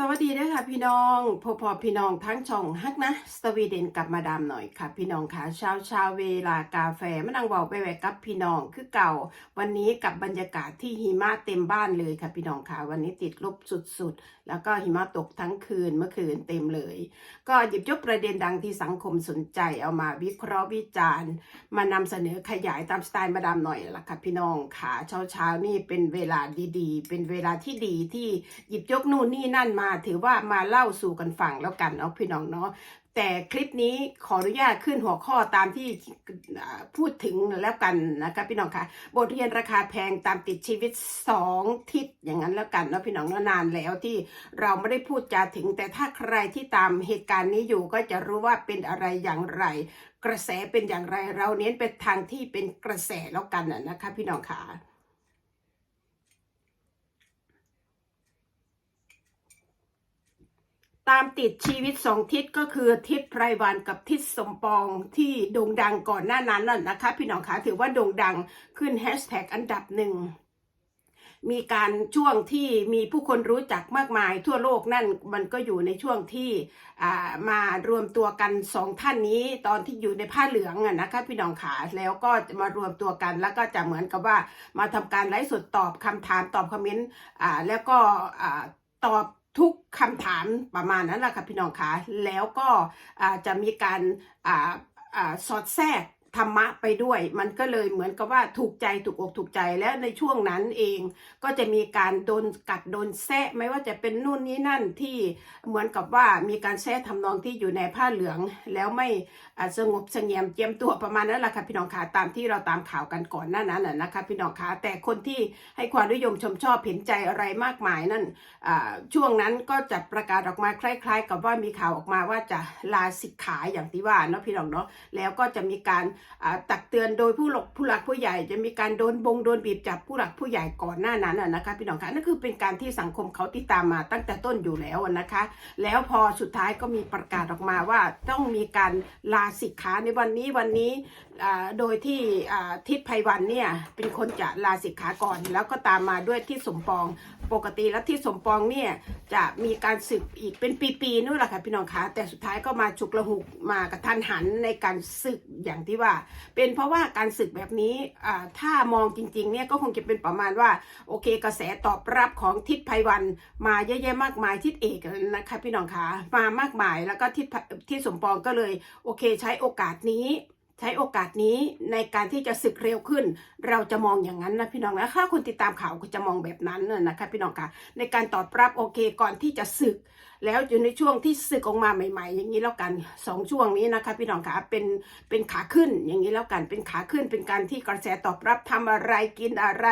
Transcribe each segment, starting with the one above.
สวัสดีด้วยค่ะพี่น้องพอพอพี่น้องทั้งช่องฮักนะ สวีเดนกลับมาดามหน่อยค่ะ พี่น้องค่ะเช้าเช้าเวลากาแฟมานั่งเบาไปแวกับพี่น้องคือเก่า วันนี้กับบรรยากาศที่หิมะเต็มบ้านเลยค่ะพี่น้องค่ะวันนี้ติดลบสุดๆ แล้วก็หิมะตกทั้งคืนเมื่อคืนเต็มเลย ก็หยิบยกประเด็นดังที่สังคมสนใจเอามาวิเคราะห์วิจารณ์ มานำเสนอขยายตามสไตล์มาดามหน่อยละค่ะพี่น้องค่ะเช้าเช้านี่เป็นเวลาดีๆ เป็นเวลาที่ดีที่หยิบยกนู่นนี่นั่นมาถือว่ามาเล่าสู่กันฟังแล้วกันเนาะพี่น้องเนาะแต่คลิปนี้ขออนุญาตขึ้นหัวข้อตามที่พูดถึงแล้วกันนะคะพี่น้องค่ะบทเรียนราคาแพงตามติดชีวิตสองทิศอย่างนั้นแล้วกันเนาะพี่น้องเนาะนานแล้วที่เราไม่ได้พูดจาถึง แต่ถ้าใครที่ตามเหตุการณ์นี้อยู่ก็จะรู้ว่าเป็นอะไรอย่างไร กระแสเป็นอย่างไรเราเน้นไปทางที่เป็นกระแสแล้วกันนะนะคะพี่น้องค่ะ ตามติดชีวิตสองทิศก็คือทิศไพรวันกับทิศสมปองที่โด่งดังก่อนหน้านั้นน่ะนะคะ พี่น้องคะถือว่าโด่งดังขึ้นแฮชแท็กอันดับหนึ่งมีการช่วงที่มีผู้คนรู้จักมากมายทั่วโลกนั่นมันก็อยู่ในช่วงที่มารวมตัวกันสองท่านนี้ตอนที่อยู่ในผ้าเหลืองอะนะคะพี่น้องขาแล้วก็มารวมตัวกันแล้วก็จะเหมือนกับว่ามาทำการไลฟ์สดตอบคำถามตอบคอมเมนต์อ่าแล้วก็ตอบ ทุกคำถามประมาณนั้นแหละค่ะพี่น้องคะแล้วก็จะมีการอสอดแทรก ธรรมะไปด้วย มันก็เลยเหมือนกับว่าถูกใจถูกอกถูกใจและในช่วงนั้นเองก็จะมีการโดนกัดโดนแซะไม่ว่าจะเป็นนู่นนี่นั่นที่เหมือนกับว่ามีการแซะทำนองที่อยู่ในผ้าเหลืองแล้วไม่สงบเสงี่ยมเจียมตัวประมาณนั้นแหละค่ะพี่น้องคะตามที่เราตามข่าวกันก่อนหน้านั้นนะคะพี่น้องคะแต่คนที่ให้ความนิยมชมชอบเห็นใจอะไรมากมายนั่นช่วงนั้นก็จะประกาศออกมาคล้าย ๆ กับว่ามีข่าวออกมาว่าจะลาสิกขาอย่างที่ว่าเนาะพี่น้องเนาะแล้วก็จะมีการตักเตือนโดยผู้หลักผู้หลักผู้ใหญ่จะมีการโดนบงโดนบีบจับผู้หลักผู้ใหญ่ก่อนหน้านั้นน่ะนะคะพี่น้องคะนั่นคือเป็นการที่สังคมเขาติดตามมาตั้งแต่ต้นอยู่แล้วนะคะ แล้วพอสุดท้ายก็มีประกาศออกมาว่าต้องมีการลาสิกขาในวันนี้วันนี้โดยที่ทิศไพวันเนี่ยเป็นคนจะลาสิกขาก่อน แล้วก็ตามมาด้วยที่สมปอง ปกติแล้วที่สมปองเนี่ยจะมีการศึกอีกเป็นปีๆนู่นแหละค่ะพี่น้องคะแต่สุดท้ายก็มาฉุกละหุกมากระทันหันในการศึกอย่างที่ว่า เป็นเพราะว่าการศึกแบบนี้ถ้ามองจริงๆเนี่ยก็คงจะเป็นประมาณว่าโอเคกระแสตอบรับของทิศไพวันมาเยอะแยะมากมายทิศเอกนะคะพี่น้องคะมามากมายแล้วก็ทิศทิศสมปองก็เลยโอเคใช้โอกาสนี้ ใช้โอกาสนี้ในการที่จะศึกเร็วขึ้น เราจะมองอย่างนั้นนะพี่น้องนะถ้าคนติดตามข่าวก็จะมองแบบนั้นนะนะคะพี่น้องคะในการตอบรับโอเคก่อนที่จะศึกแล้วอยู่ในช่วงที่ศึกออกมาใหม่ ๆ อย่างนี้แล้วกันสองช่วงนี้นะคะพี่น้องคะเป็นเป็นขาขึ้นอย่างนี้แล้วกันเป็นขาขึ้นเป็นการที่กระแสตอบรับทำอะไรกินอะไร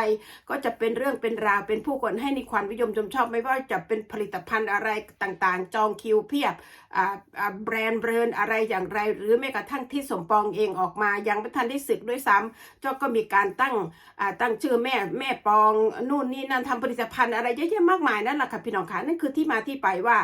ก็จะเป็นเรื่องเป็นราวเป็นผู้คนให้ในความนิยมชมชอบไม่ว่าจะเป็นผลิตภัณฑ์อะไรต่างๆ จองคิวเพียบอ่าอ่าแบรนด์เบรนอะไรอย่างไร หรือแม้กระทั่งที่สมปองเองออกมายังไม่ทันได้ศึกด้วยซ้ำเจ้าก็มีการตั้งอ่าตั้งชื่อแม่แม่ปองนู่นนี่นั่นทำผลิตภัณฑ์อะไรเยอะแยะมากมายนั่นแหละค่ะพี่น้องคะนั่นคือที่มาที่ไปว่า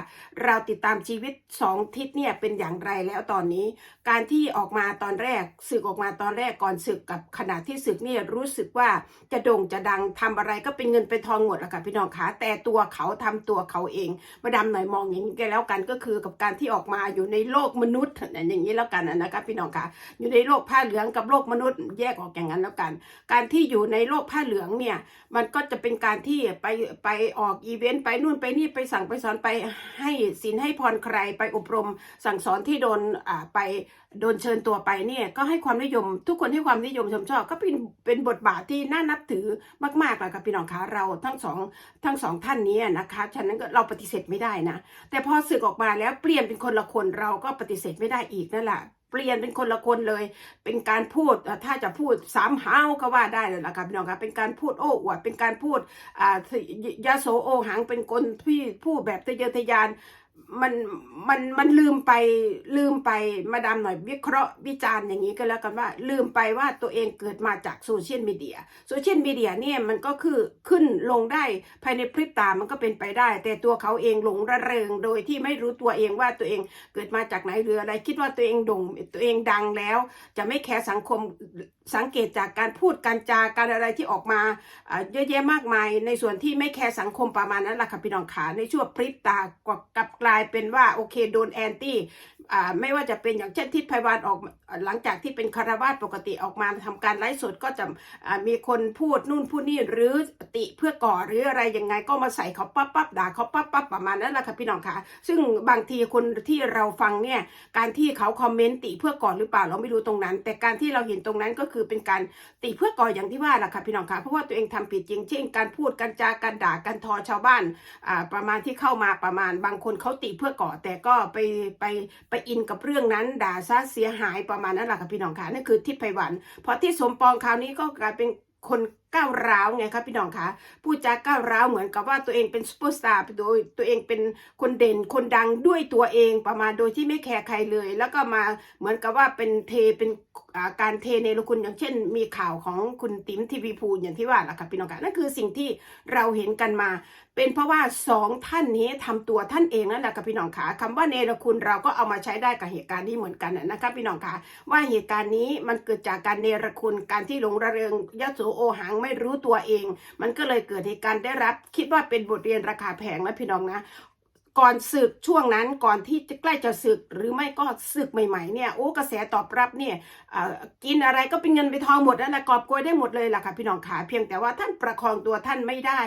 เราติดตามชีวิตสองทิศเนี่ยเป็นอย่างไรแล้วตอนนี้ การที่ออกมาตอนแรกศึกออกมาตอนแรกก่อนศึกกับขณะที่ศึกเนี่ยรู้สึกว่าจะโด่งจะดังทำอะไรก็เป็นเงินเป็นทองหมดอะค่ะพี่น้องคะแต่ตัวเขาทำตัวเขาเองมาดามหน่อยมองอย่างนี้กันแล้วกันก็คือกับการที่ออกมาอยู่ในโลกมนุษย์อย่างนี้แล้วกันนะคะพี่น้องคะอยู่ในโลกผ้าเหลืองกับโลกมนุษย์แยกออกอย่างนั้นแล้วกัน การที่อยู่ในโลกผ้าเหลืองเนี่ยมันก็จะเป็นการที่ไปไปออกอีเวนต์ไปนู่นไปนี่ไปสั่งไปสอนไปให้ศีลให้พรใครไปอบรมสั่งสอนที่โดนไปโดนเชิญตัวไปเนี่ยก็ให้ความนิยม ทุกคนให้ความนิยมชมชอบก็เป็นเป็นบทบาทที่น่านับถือมากๆเลยค่ะพี่น้องคะเราทั้งสองทั้งสองท่านนี้นะคะฉะนั้นก็เราปฏิเสธไม่ได้นะ แต่พอสึกออกมาแล้วเปลี่ยนเป็นคนละคนเราก็ปฏิเสธไม่ได้อีกนั่นแหละ เปลี่ยนเป็นคนละคนเลย เป็นการพูดถ้าจะพูดสามห้าวก็ว่าได้เลยละครับพี่น้องครับเป็นการพูดโอ้อวดเป็นการพูดอ่ายาโสโอหังเป็นคนที่พูดแบบทะเยอทะยาน มันมันมันลืมไปลืมไปมาดามหน่อยวิเคราะห์วิจารณ์อย่างนี้ก็แล้วกันว่า ลืมไปว่าตัวเองเกิดมาจากโซเชียลมีเดียโซเชียลมีเดียเนี่ยมันก็คือขึ้นลงได้ภายในพริบตามันก็เป็นไปได้ แต่ตัวเขาเองหลงระเริง โดยที่ไม่รู้ตัวเองว่าตัวเองเกิดมาจากไหนหรืออะไร คิดว่าตัวเองโด่งตัวเองดังแล้ว จะไม่แคร์สังคมสังเกตจากการพูดการจาการอะไรที่ออกมาเยอะแยะมากมาย ในส่วนที่ไม่แคร์สังคมประมาณนั้นแหละค่ะพี่น้องขาในช่วงพริบตากกับกลายเป็นว่าโอเคโดนแอนตี้ไม่ว่าจะเป็นอย่างเช่นทิศไพวันออกหลังจากที่เป็นคารวาสปกติออกมาทำการไลฟ์สดก็จะมีคนพูดนู่นพูดนี่หรือติเพื่อก่อหรืออะไรยังไงก็มาใส่เขาปั๊บปั๊บด่าเขาปั๊บปั๊บประมาณนั้นแหละค่ะพี่น้องขาซึ่งบางทีคนที่เราฟังเนี่ยการที่เขาคอมเมนต์ติเพื่อก่อหรือเปล่าเราไม่รู้ตรงนั้น แต่การที่เราเห็นตรงนั้นก็คือเป็นการตีเพื่อก่ออย่างที่ว่าแหละค่ะพี่น้องค่ะเพราะว่าตัวเองทำผิดจริงเช่นการพูดการจาการด่าการทอชาวบ้านอ่าประมาณที่เข้ามาประมาณบางคนเขาตีเพื่อก่อแต่ก็ไปไปไปอินกับเรื่องนั้นด่าซะเสียหายประมาณนั้นแหละค่ะพี่น้องค่ะนั่นคือทิศไพวันพอที่สมปองคราวนี้ก็กลายเป็นคน ก้าวร้าวไงครับพี่น้องคะพูดจาก้าวร้าวเหมือนกับว่าตัวเองเป็นซูเปอร์สตาร์โดยตัวเองเป็นคนเด่นคนดังด้วยตัวเองประมาณโดยที่ไม่แคร์ใครเลย แล้วก็มาเหมือนกับว่าเป็นเทเป็นการเทเนรคุณอย่างเช่น มีข่าวของคุณติ๋มทีวีพูอย่างที่ว่าละค่ะพี่น้องคะนั่นคือสิ่งที่เราเห็นกันมา เป็นเพราะว่าสองท่านนี้ทำตัวท่านเองนั่นแหละค่ะพี่น้องคะคำว่าเนรคุณเราก็เอามาใช้ได้กับเหตุการณ์นี้เหมือนกันนะนะคะพี่น้องคะว่าเหตุการณ์นี้มันเกิดจากการเนรคุณการที่หลงระเริงยโสโอหังไม่รู้ตัวเอง มันก็เลยเกิดเหตุการณ์ได้รับ คิดว่าเป็นบทเรียนราคาแพงนะพี่น้องนะ ก่อนศึกช่วงนั้นก่อนที่จะใกล้จะศึกหรือไม่ก็ศึกใหม่ๆเนี่ยโอ้กระแสตอบรับเนี่ยอ่อกินอะไรก็เป็นเงินเป็นทองหมดนั่นแหละกอบโกยได้หมดเลยล่ะค่ะพี่น้องขาเพียงแต่ว่าท่านประคองตัวท่านไม่ได้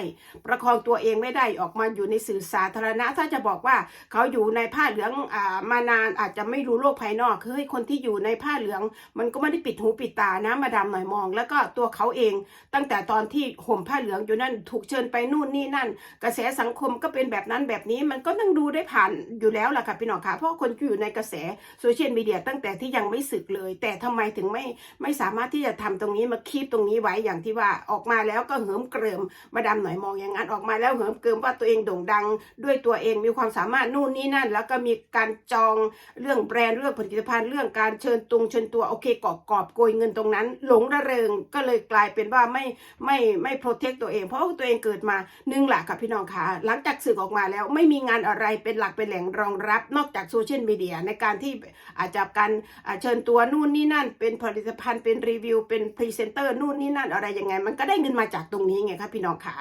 ประคองตัวเองไม่ได้ออกมาอยู่ในสื่อสาธารณะถ้าจะบอกว่าเขาอยู่ในผ้าเหลืองอ่ามานานอาจจะไม่รู้โลกภายนอกเฮ้ยคนที่อยู่ในผ้าเหลือง มันก็ไม่ได้ปิดหูปิดตานะมาดามหน่อยมอง แล้วก็ตัวเขาเอง ตั้งแต่ตอนที่ห่มผ้าเหลืองอยู่นั่นถูกเชิญไปนู่นนี่นั่น กระแสสังคมก็เป็นแบบนั้นแบบนี้มันก็ต้องดูได้ผ่านอยู่แล้วล่ะค่ะพี่น้องค่ะเพราะคนที่อยู่ในกระแสโซเชียลมีเดียตั้งแต่ที่ยังไม่สึกเลย แต่ทำไมถึงไม่ไม่สามารถที่จะทำตรงนี้มาคีบตรงนี้ไว้อย่างที่ว่าออกมาแล้วก็เหิมเกริมมาดามหน่อยมองอย่างนั้นออกมาแล้วเหิมเกริมว่าตัวเองโด่งดัง ด้วยตัวเองมีความสามารถนู่นนี่นั่น แล้วก็มีการจองเรื่องแบรนด์เรื่องผลิตภัณฑ์เรื่องการเชิญตุงเชิญตัวโอเคกอบกอบโกยเงินตรงนั้น หลงระเริงก็เลยกลายเป็นว่าไม่ไม่ไม่โปรเทคตัวเอง เพราะว่าตัวเองเกิดมาหนึ่งหลักค่ะพี่น้องค่ะหลังจากสึกออกมาแล้วไม่มีงานอะไรเป็นหลักเป็นแหล่งรองรับนอกจากโซเชียลมีเดียในการที่อาจจะการเชิญตัวนู่นนี่นั่น เป็นผลิตภัณฑ์เป็นรีวิว เป็นพรีเซนเตอร์นู่นนี่นั่นอะไรยังไง มันก็ได้เงินมาจากตรงนี้ไงครับพี่น้องค่ะ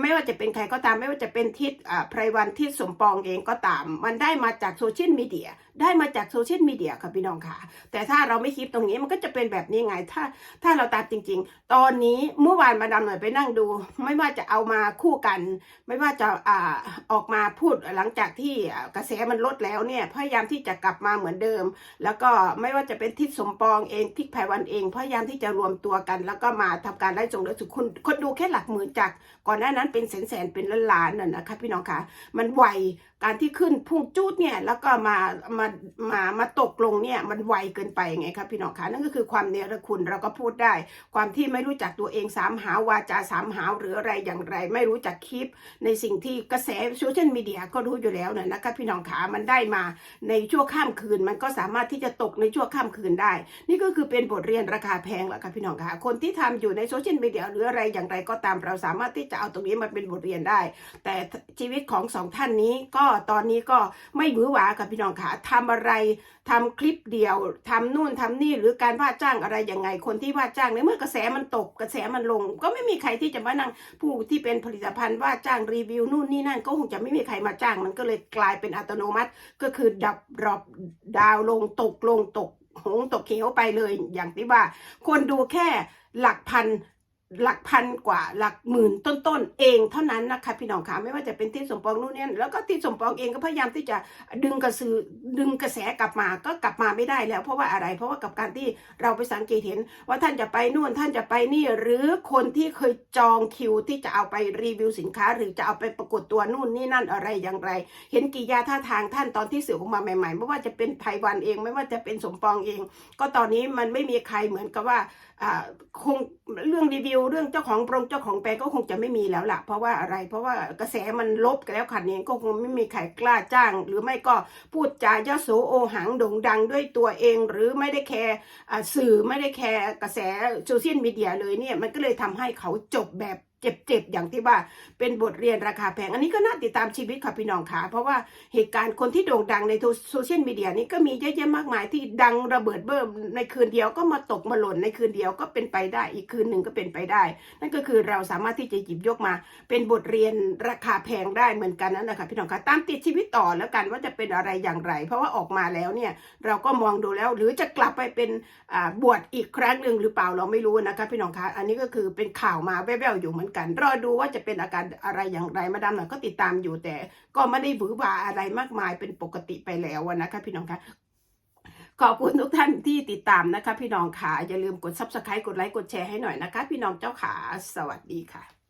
ไม่ว่าจะเป็นใครก็ตามไม่ว่าจะเป็นทิศอ่าไพรวันทิศสมปองเองก็ตาม มันได้มาจากโซเชียลมีเดียได้มาจากโซเชียลมีเดียค่ะพี่น้องค่ะ แต่ถ้าเราไม่คิดตรงนี้มันก็จะเป็นแบบนี้ไง ถ้าถ้าเราตามจริง ๆ ตอนนี้เมื่อวานมาดามหน่อยไปนั่งดู ไม่ว่าจะเอามาคู่กัน ไม่ว่าจะอ่าออกมาพูดหลังจากที่กระแสมันลดแล้วเนี่ยพยายามที่จะกลับมาเหมือนเดิม แล้วก็ไม่ว่าจะเป็นทิศสมปองเองทิศไพวันเอง พยายามที่จะรวมตัวกัน แล้วก็มาทำการไล่จงเล้วสุดคนคนดูแค่หลักหมื่นจากก่อนหน้านั้นเป็นแสนแสนเป็นล้านล้านน่ะนะคะพี่น้องคะมันไว การที่ขึ้นพุ่งจูดเนี่ยแล้วก็มามามามาตกลงเนี่ยมันไวเกินไปไงครับพี่น้องคะนั่นก็คือความเนรคุณเราก็พูดได้ ความที่ไม่รู้จักตัวเองสามหาวาจาสามหาวหรืออะไรอย่างไร ไม่รู้จักคลิปในสิ่งที่กระแสโซเชียลมีเดียก็รู้อยู่แล้วเนี่ยนะคะพี่น้องขามันได้มาในชั่วข้ามคืน มันก็สามารถที่จะตกในชั่วข้ามคืนได้ นี่ก็คือเป็นบทเรียนราคาแพงแหละค่ะพี่น้องคะคนที่ทำอยู่ในโซเชียลมีเดียหรืออะไรอย่างไรก็ตามเราสามารถที่จะเอาตรงนี้มาเป็นบทเรียนได้ แต่ชีวิตของสองท่านนี้ก็ตอนนี้ก็ไม่หวือหวากับพี่น้องขาทำอะไรทำคลิปเดียวทำนู่นทำนี่หรือการว่าจ้างอะไรยังไง คนที่ว่าจ้างในเมื่อกระแสมันตกกระแสมันลง ก็ไม่มีใครที่จะมานั่งผู้ที่เป็นผลิตภัณฑ์ว่าจ้างรีวิวนู่นนี่นั่นก็คงจะไม่มีใครมาจ้าง มันก็เลยกลายเป็นอัตโนมัติ ก็คือดับรอปดาวลงตกลงตกหงตกเขียวไปเลยอย่างที่ว่า คนดูแค่หลักพัน หลักพันกว่าหลักหมื่นต้นๆเองเท่านั้นนะคะพี่น้องคะไม่ว่าจะเป็นที่สมปองนู่นนี่แล้วก็ที่สมปองเองก็พยายามที่จะดึงกระสือดึงกระแสกลับมาก็กลับมาไม่ได้แล้ว เพราะว่าอะไร เพราะว่ากับการที่เราไปสังเกตเห็น ว่าท่านจะไปนู่นท่านจะไปนี่หรือคนที่เคยจองคิวที่จะเอาไปรีวิวสินค้า หรือจะเอาไปประกวดตัวนู่นนี่นั่นอะไรอย่างไร เห็นกิริยาท่าทางท่านตอนที่สื่อออกมาใหม่ๆไม่ว่าจะเป็นไพวันเอง ไม่ว่าจะเป็นสมปองเอง ก็ตอนนี้มันไม่มีใครเหมือนกับว่า คงเรื่องรีวิวเรื่องเจ้าของโปรงเจ้าของแปลก็คงจะไม่มีแล้วล่ะ เพราะว่าอะไร เพราะว่ากระแสมันลบกันแล้วขันนี้ก็คงไม่มีใครกล้าจ้าง หรือไม่ก็พูดจายโสโอหังโด่งดังด้วยตัวเอง หรือไม่ได้แคร์สื่อไม่ได้แคร์กระแสโซเชียลมีเดียเลยเนี่ยมันก็เลยทำให้เขาจบแบบ เจ็บๆอย่างที่ว่าเป็นบทเรียนราคาแพง อันนี้ก็น่าติดตามชีวิตค่ะพี่น้องค่ะ เพราะว่าเหตุการณ์คนที่โด่งดังในโซเชียลมีเดียนี้ก็มีเยอะแยะมากมายที่ดังระเบิดเบิ้มในคืนเดียวก็มาตกมาหล่นในคืนเดียวก็เป็นไปได้อีกคืนหนึ่งก็เป็นไปได้ นั่นก็คือเราสามารถที่จะหยิบยกมา เป็นบทเรียนราคาแพงได้เหมือนกันนั่นแหละค่ะพี่น้องคะตามติดชีวิตต่อแล้วกันว่าจะเป็นอะไรอย่างไร เพราะว่าออกมาแล้วเนี่ยเราก็มองดูแล้วหรือจะกลับไปเป็นอ่าบวชอีกครั้งหนึ่งหรือเปล่าเราไม่รู้นะคะพี่น้องคะอันนี้ก็คือเป็นข่าวมาแว่วๆอยู่เหมือนกัน รอดูว่าจะเป็นอาการอะไรอย่างไรมาดามหน่อยก็ติดตามอยู่แต่ ก็ไม่ได้หวือหวาอะไรมากมายเป็นปกติไปแล้วนะคะพี่น้องคะขอบคุณทุกท่านที่ติดตามนะคะ พี่น้องค่ะอย่าลืมกด subscribe กดไลค์กดแชร์ให้หน่อยนะคะ พี่น้องเจ้าขาสวัสดีค่ะ